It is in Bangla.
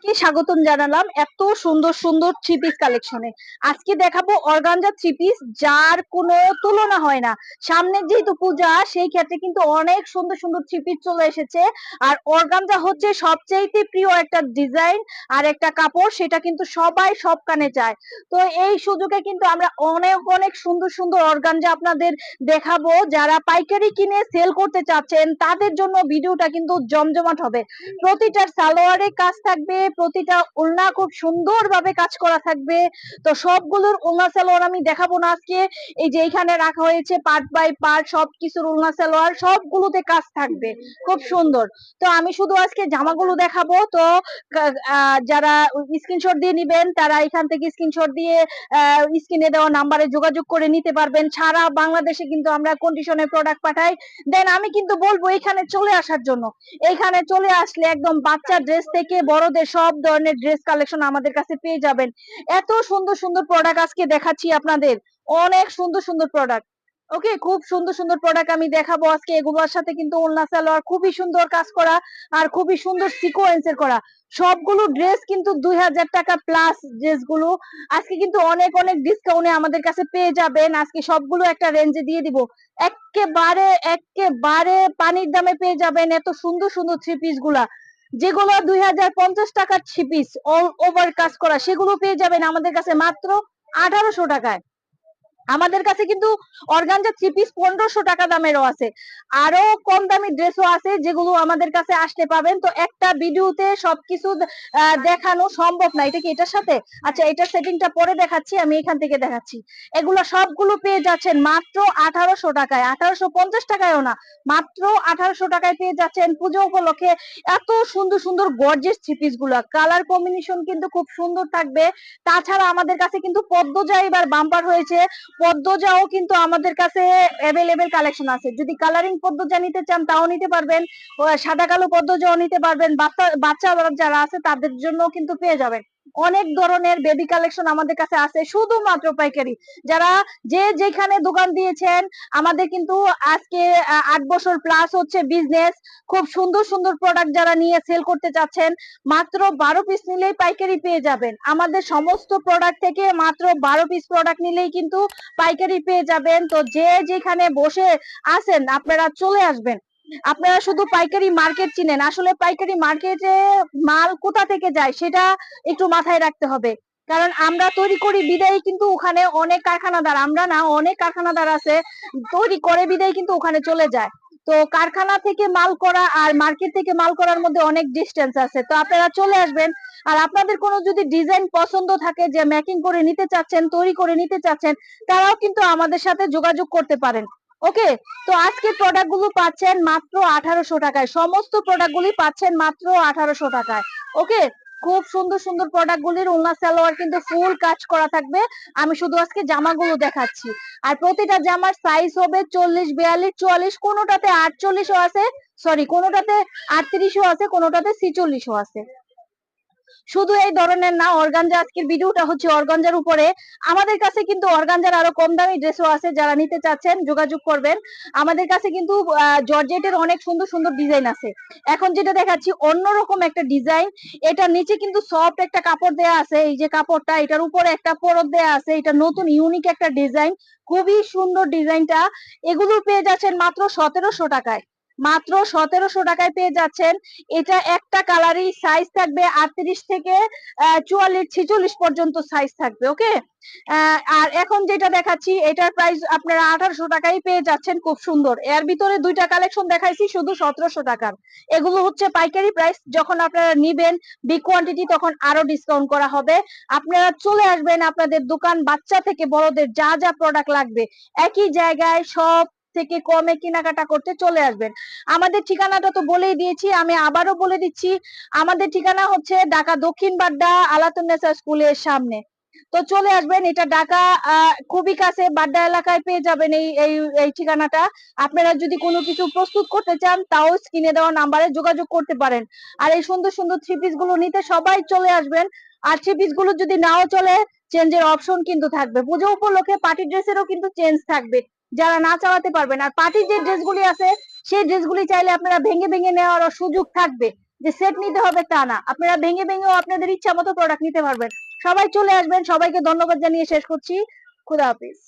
সবাইকে স্বাগতম জানালাম এত সুন্দর সুন্দর থ্রি পিস কালেকশনে আজকে দেখাবো অর্গানজা থ্রি পিস যার কোনো তুলনা হয় না। সামনে যেহেতু পূজা সেই ক্ষেত্রে কিন্তু অনেক সুন্দর সুন্দর থ্রি পিস চলে এসেছে। আর অর্গানজা হচ্ছে সবচেয়ে প্রিয় একটা ডিজাইন আর একটা কাপড় সেটা কিন্তু সবাই সব কানে চায়। তো এই সুযোগে কিন্তু আমরা অনেক অনেক সুন্দর সুন্দর অর্গানজা আপনাদের দেখাবো। যারা পাইকারি কিনে সেল করতে চাচ্ছেন তাদের জন্য ভিডিওটা কিন্তু জমজমাট হবে। প্রতিটার সালোয়ারে কাজ থাকবে প্রতিটা ওড়না খুব সুন্দরভাবে কাজ করা থাকবে। তো সবগুলোর ওড়না সালোয়ার আমি দেখাবো না আজকে। এই যে এখানে রাখা হয়েছে পার্ট বাই পার্ট সবকিছুর ওড়না সালোয়ার, সবগুলোতে কাজ থাকবে। খুব সুন্দর। তো আমি শুধু আজকে জামাগুলো দেখাবো। তো যারা স্ক্রিনশট দিয়ে নিবেন, তারা এখান থেকে স্ক্রিনশট দিয়ে স্ক্রিনে দেওয়া নাম্বারে যোগাযোগ করে নিতে পারবেন। সারা বাংলাদেশে কিন্তু আমরা কন্ডিশনের প্রোডাক্ট পাঠাই। দেন আমি কিন্তু বলব এখানে চলে আসার জন্য। এখানে চলে আসলে একদম বাচ্চা ড্রেস থেকে বড়দের সব ধরনের ড্রেস কালেকশন আমাদের কাছে পেয়ে যাবেন। এত সুন্দর সুন্দর প্রোডাক্ট আজকে দেখাচ্ছি আপনাদের। অনেক সুন্দর সুন্দর প্রোডাক্ট ওকে খুব সুন্দর সুন্দর প্রোডাক্ট আমি দেখাবো আজকে এগুলোর সাথে কিন্তু ওড়না সালোয়ার, খুবই সুন্দর কাজ করা আর খুবই সুন্দর সিকোয়েন্সের করা। সবগুলো ড্রেস কিন্তু দুই হাজার টাকা প্লাস ড্রেসগুলো। আজকে কিন্তু অনেক অনেক ডিসকাউন্টে আমাদের কাছে পেয়ে যাবেন। আজকে সবগুলো একটা রেঞ্জে দিয়ে দিব। একেবারে একেবারে পানির দামে পেয়ে যাবেন এত সুন্দর সুন্দর থ্রি পিসগুলা। যেগুলো দুই হাজার পঞ্চাশ টাকার ছিপিস ওভার কাজ করা, সেগুলো পেয়ে যাবেন আমাদের কাছে মাত্র আঠারোশো টাকায়। আমাদের কাছে কিন্তু অর্গানজা থ্রি পিস পনেরোশো টাকা দামেরও আছে। আরও কম দামি ড্রেসও আছে যেগুলো আমাদের কাছে আসতে পাবেন। তো একটা ভিডিওতে সবকিছু দেখানো সম্ভব না। এটা কি এটার সাথে? আচ্ছা এটার সেটিংটা পরে দেখাচ্ছি, আমি এখান থেকে দেখাচ্ছি। এগুলো সবগুলো পেয়ে যাচ্ছেন মাত্র আঠারোশো টাকায়। আঠারোশো পঞ্চাশ টাকায়ও না, মাত্র আঠারোশো টাকায় পেয়ে যাচ্ছেন পুজো উপলক্ষে এত সুন্দর সুন্দর গর্জেস থ্রি পিসগুলো। কালার কম্বিনেশন কিন্তু খুব সুন্দর থাকবে। তাছাড়া আমাদের কাছে কিন্তু পদ্মজা এবার বাম্পার হয়েছে। পদ্মজাও কিন্তু আমাদের কাছে অ্যাভেলেবেল কালেকশন আছে। যদি কালারিং পদ্মজা নিতে চান, তাও নিতে পারবেন। সাদা কালো পদ্মজাও নিতে পারবেন। বাচ্চা বাচ্চা যারা আছে, তাদের জন্য কিন্তু পেয়ে যাবেন। অনেক ধরনের বেবি কালেকশন আমাদের কাছে আছে, শুধুমাত্র পাইকারি। যারা যে যেখানে দোকান দিয়েছেন, আমাদের কিন্তু আজকে আট বছর প্লাস হচ্ছে বিজনেস খুব সুন্দর সুন্দর প্রোডাক্ট যারা নিয়ে সেল করতে চাচ্ছেন, মাত্র বারো পিস নিলেই পাইকারি পেয়ে যাবেন। আমাদের সমস্ত প্রোডাক্ট থেকে মাত্র বারো পিস প্রোডাক্ট নিলেই কিন্তু পাইকারি পেয়ে যাবেন। তো যে যেখানে বসে আছেন, আপনারা চলে আসবেন। আপনারা শুধু পাইকারি মার্কেট চিনেন। আসলে পাইকারি মার্কেটে মাল কোথা থেকে যায় সেটা একটু মাথায় রাখতে হবে। কারণ আমরা তৈরি করি বিদায় কিন্তু ওখানে অনেক কারখানাদার, আমরা না, অনেক কারখানাদার আছে, তৈরি করে বিদায় কিন্তু ওখানে চলে যায়। তো কারখানা থেকে মাল করা আর মার্কেট থেকে মাল করার মধ্যে অনেক ডিস্টেন্স আছে। তো আপনারা চলে আসবেন আর আপনাদের কোনো যদি ডিজাইন পছন্দ থাকে যে মেকিং করে নিতে চাচ্ছেন, তৈরি করে নিতে চাচ্ছেন, তারাও কিন্তু আমাদের সাথে যোগাযোগ করতে পারেন। ওকে তো আজকে প্রোডাক্টগুলো পাচ্ছেন মাত্র আঠারোশো টাকায়। সমস্ত প্রোডাক্ট গুলি পাচ্ছেন মাত্র আঠারোশো টাকায়। ওকে খুব সুন্দর সুন্দর প্রোডাক্ট গুলির উন্না সালোয়ার কিন্তু ফুল কাজ করা থাকবে। আমি শুধু আজকে জামাগুলো দেখাচ্ছি। আর প্রতিটা জামার সাইজ হবে চল্লিশ, বিয়াল্লিশ, চুয়াল্লিশ, কোনোটাতে আটচল্লিশও আছে সরি কোনোটাতে আটত্রিশও আছে, কোনোটাতে ছিচল্লিশও আছে। শুধু এই ধরনের না, অর্গানজা আজকের ভিডিওটা হচ্ছে অর্গানজার উপরে। আমাদের কাছে কিন্তু অর্গানজার আরও কম দামি ড্রেসও আছে, যারা নিতে চাচ্ছেন, যোগাযোগ করবেন। আমাদের কাছে কিন্তু জর্জেটের অনেক সুন্দর সুন্দর ডিজাইন আছে। এখন যেটা দেখাচ্ছি, অন্যরকম একটা ডিজাইন। এটা নিচে কিন্তু সফট একটা কাপড় দেয়া আছে, এই যে কাপড়টা, এটার উপরে একটা পরত দেয়া আছে, এটা নতুন ইউনিক একটা ডিজাইন। খুবই সুন্দর ডিজাইনটা। এগুলো পেয়ে যাচ্ছেন মাত্র সতেরোশো টাকায়। মাত্র সতেরোশো টাকায় পেয়ে যাচ্ছেন। এটা একটা কালারই সাইজ থাকবে আটত্রিশ থেকে চুয়াল্লিশ, ছিচল্লিশ পর্যন্ত সাইজ থাকবে ওকে আর এখন যেটা দেখাচ্ছি, এটার প্রাইস আপনারা আঠারোশো টাকায় পেয়ে যাচ্ছেন, খুব সুন্দর। এর ভিতরে দুইটা কালেকশন দেখাইছি, শুধু সতেরোশো টাকার। এগুলো হচ্ছে পাইকারি প্রাইস যখন আপনারা নিবেন বিগ কোয়ান্টিটি তখন আরও ডিসকাউন্ট করা হবে। আপনারা চলে আসবেন আপনাদের দোকান, বাচ্চা থেকে বড়দের যা যা প্রোডাক্ট লাগবে, একই জায়গায় সব থেকে কমে কেনাকাটা করতে চলে আসবেন। আমাদের ঠিকানাটা তো বলেই দিয়েছি, আমি আবারও বলে দিচ্ছি, আমাদের ঠিকানা হচ্ছে ঢাকা দক্ষিণ বাড্ডা আলাতুন্নেসা স্কুলের সামনে। তো চলে আসবেন, এটা ঢাকা খুবই কাছে, বাড্ডা এলাকায় পেয়ে যাবেন এই এই ঠিকানাটা। আপনারা যদি কোনো কিছু প্রস্তুত করতে চান, তাও স্ক্রিনে দেওয়া নাম্বারে যোগাযোগ করতে পারেন। আর এই সুন্দর সুন্দর থ্রি পিসগুলো নিতে সবাই চলে আসবেন। আর থ্রি পিসগুলো যদি নাও চলে চেঞ্জের অপশন কিন্তু থাকবে। পুজো উপলক্ষে পার্টি ড্রেসেরও কিন্তু চেঞ্জ থাকবে। যারা না চালাতে পারবেন আর পার্টির যে ড্রেসগুলি আছে, সেই ড্রেসগুলি চাইলে আপনারা ভেঙে ভেঙে নেওয়ার সুযোগ থাকবে। যে সেট নিতে হবে তা না। আপনারা ভেঙে ভেঙেও আপনাদের ইচ্ছা মতো প্রোডাক্ট নিতে পারবেন। সবাই চলে আসবেন। সবাইকে ধন্যবাদ জানিয়ে শেষ করছি। খুদা হাফিজ।